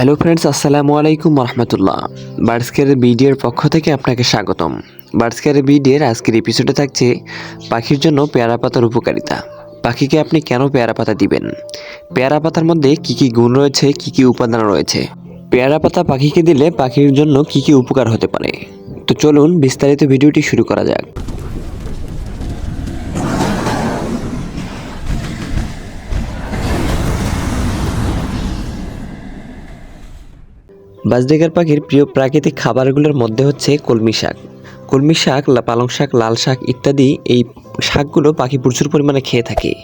Hello friends, আসসালামু আলাইকুম রহমতুল্লাহ বার্ডসকেয়ার বিডিএর পক্ষ থেকে আপনাকে স্বাগতম। বার্ডসকেয়ার বিডিএর আজকের এপিসোডে থাকছে পাখির জন্য পেয়ারা পাতার উপকারিতা। পাখিকে আপনি কেন পেয়ারা পাতা দিবেন? পেয়ারা পাতার মধ্যে কি কি গুণ রয়েছে, কি কি উপাদান রয়েছে? পেয়ারা পাতা পাখিকে দিলে পাখির জন্য কি কি উপকার হতে পারে? তো চলুন বিস্তারিত ভিডিওটি শুরু করা যাক। বাজডেগার পাখির প্রিয় প্রাকৃতিক খাবারগুলোর মধ্যে হচ্ছে কলমি শাক। কলমি শাক পালং শাক, লাল শাক ইত্যাদি এই শাকগুলো পাখি প্রচুর পরিমাণে খেয়ে থাকে।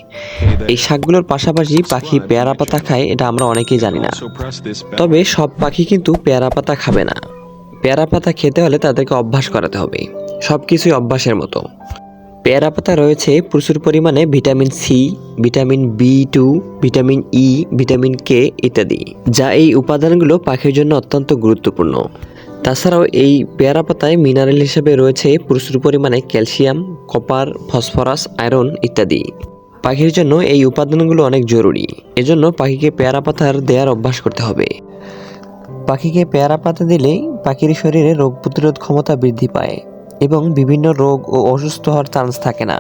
এই শাকগুলোর পাশাপাশি পাখি পেয়ারা পাতা খায়, এটা আমরা অনেকেই জানি না। তবে সব পাখি কিন্তু পেয়ারা পাতা খাবে না। পেয়ারা পাতা খেতে হলে তাদেরকে অভ্যাস করাতে হবে। সব কিছুই অভ্যাসের মতো। পেয়ারা পাতা রয়েছে প্রচুর পরিমাণে vitamin C, vitamin B two, vitamin E, vitamin K ইত্যাদি, যা এই উপাদানগুলো পাখির জন্য অত্যন্ত গুরুত্বপূর্ণ। তাছাড়াও এই পেয়ারা পাতায় মিনারেল হিসেবে রয়েছে প্রচুর পরিমাণে ক্যালসিয়াম, কপার, ফসফরাস, আয়রন ইত্যাদি। পাখির জন্য এই উপাদানগুলো অনেক জরুরি, এজন্য পাখিকে পেয়ারা পাতার দেওয়ার অভ্যাস করতে হবে। পাখিকে পেয়ারা পাতা দিলে পাখির শরীরে রোগ প্রতিরোধ ক্ষমতা বৃদ্ধি পায়। এবং বিভিন্ন রোগ ও অসুস্থ হওয়ার চান্স থাকে না।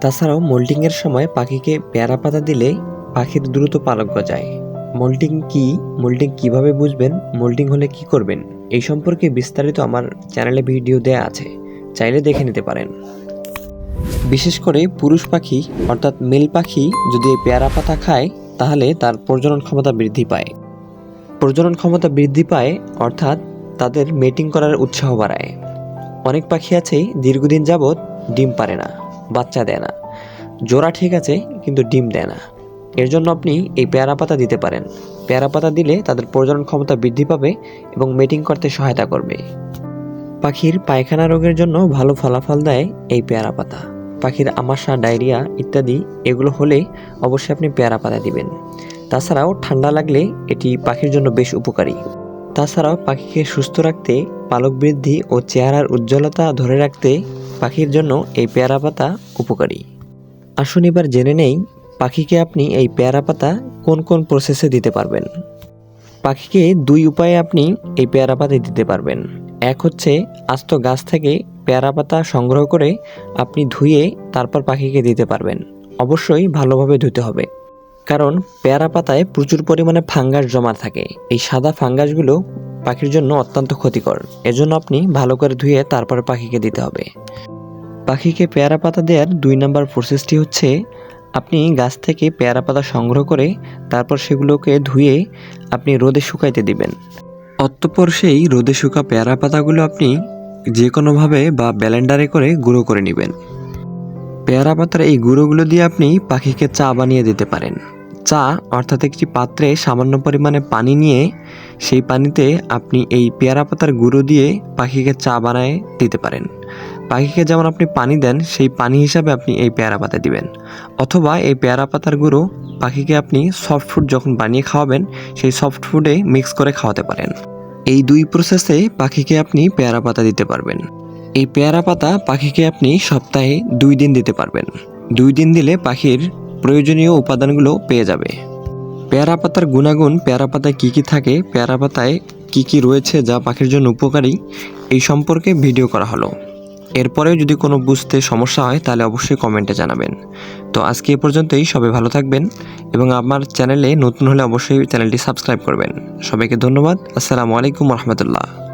তাছাড়াও মোল্টিংয়ের সময় পাখিকে পেয়ারা পাতা দিলে পাখির দ্রুত পালক গজায়। মোল্টিং কি, মোল্টিং কীভাবে বুঝবেন, মোল্টিং হলে কি করবেন, এই সম্পর্কে বিস্তারিত আমার চ্যানেলে ভিডিও দেয়া আছে, চাইলে দেখে নিতে পারেন। বিশেষ করে পুরুষ পাখি, অর্থাৎ মেল পাখি, যদি পেয়ারা পাতা খায়, তাহলে তার প্রজনন ক্ষমতা বৃদ্ধি পায়। প্রজনন ক্ষমতা বৃদ্ধি পায়, অর্থাৎ তাদের মেটিং করার উৎসাহ বাড়ায়। অনেক পাখি আছে দীর্ঘদিন যাবৎ ডিম পারে না, বাচ্চা দেয় না। জোড়া ঠিক আছে, কিন্তু ডিম দেয় না। এর জন্য আপনি এই পেয়ারা পাতা দিতে পারেন। পেয়ারা পাতা দিলে তাদের প্রজনন ক্ষমতা বৃদ্ধি পাবে এবং মেটিং করতে সহায়তা করবে। পাখির পায়খানা রোগের জন্য ভালো ফলাফল দেয় এই পেয়ারা পাতা। পাখির আমাশা, ডায়রিয়া ইত্যাদি, এগুলো হলে অবশ্যই আপনি পেয়ারা পাতা দিবেন। তাছাড়াও ঠান্ডা লাগলে এটি পাখির জন্য বেশ উপকারী। তাছাড়াও পাখিকে সুস্থ রাখতে, পালক বৃদ্ধি ও চেহারার উজ্জ্বলতা ধরে রাখতে পাখির জন্য এই পেয়ারা পাতা উপকারী। আসুন এবার জেনে নেই পাখিকে আপনি এই পেয়ারা পাতা কোন কোন প্রসেসে দিতে পারবেন। পাখিকে দুই উপায়ে আপনি এই পেয়ারা পাতা দিতে পারবেন। এক হচ্ছে আস্ত গাছ থেকে পেয়ারা পাতা সংগ্রহ করে আপনি ধুয়ে তারপর পাখিকে দিতে পারবেন। অবশ্যই ভালোভাবে ধুতে হবে। কারণ পেয়ারা পাতায় প্রচুর পরিমাণে ফাঙ্গাস জমা থাকে। এই সাদা ফাঙ্গাসগুলো পাখির জন্য অত্যন্ত ক্ষতিকর। এজন্য আপনি ভালো করে ধুয়ে তারপর পাখিকে দিতে হবে। পাখিকে পেয়ারা পাতা দেওয়ার দুই নম্বর প্রসেসটি হচ্ছে, আপনি গাছ থেকে পেয়ারা পাতা সংগ্রহ করে তারপর সেগুলোকে ধুয়ে আপনি রোদে শুকাইতে দিবেন। অতঃপর সেই রোদে শুকা পেয়ারা পাতাগুলো আপনি যে কোনোভাবে বা ব্যালেন্ডারে করে গুঁড়ো করে নেবেন। পেয়ারা পাতার এই গুঁড়োগুলো দিয়ে আপনি পাখিকে চা বানিয়ে দিতে পারেন। চা অর্থাৎ একটি পাত্রে সামান্য পরিমাণে পানি নিয়ে সেই পানিতে আপনি এই পেয়ারা পাতার গুঁড়ো দিয়ে পাখিকে চা বানায় দিতে পারেন। পাখিকে যেমন আপনি পানি দেন, সেই পানি হিসাবে আপনি এই পেয়ারা পাতা দিবেন। অথবা এই পেয়ারা পাতার গুঁড়ো পাখিকে আপনি সফট ফুড যখন বানিয়ে খাওয়াবেন, সেই সফট ফুডে মিক্স করে খাওয়াতে পারেন। এই দুই প্রসেসে পাখিকে আপনি পেয়ারা পাতা দিতে পারবেন। এই পেয়ারা পাতা পাখিকে আপনি সপ্তাহে দুই দিন দিতে পারবেন। দুই দিন দিলে পাখির প্রয়োজনীয় উপাদানগুলো পেয়ে যাবে। পেয়ারা পাতার গুণাগুণ, পেয়ারা পাতায় কী কী থাকে, পেয়ারা পাতায় কী কী রয়েছে যা পাখির জন্য উপকারী, এই সম্পর্কে ভিডিও করা হলো। এরপরেও যদি কোনো বুঝতে সমস্যা হয়, তাহলে অবশ্যই কমেন্টে জানাবেন। তো আজকে এ পর্যন্তই, সবাই ভালো থাকবেন এবং আমার চ্যানেলে নতুন হলে অবশ্যই চ্যানেলটি সাবস্ক্রাইব করবেন। সবাইকে ধন্যবাদ, আসসালামু আলাইকুম রহমতুল্লাহ।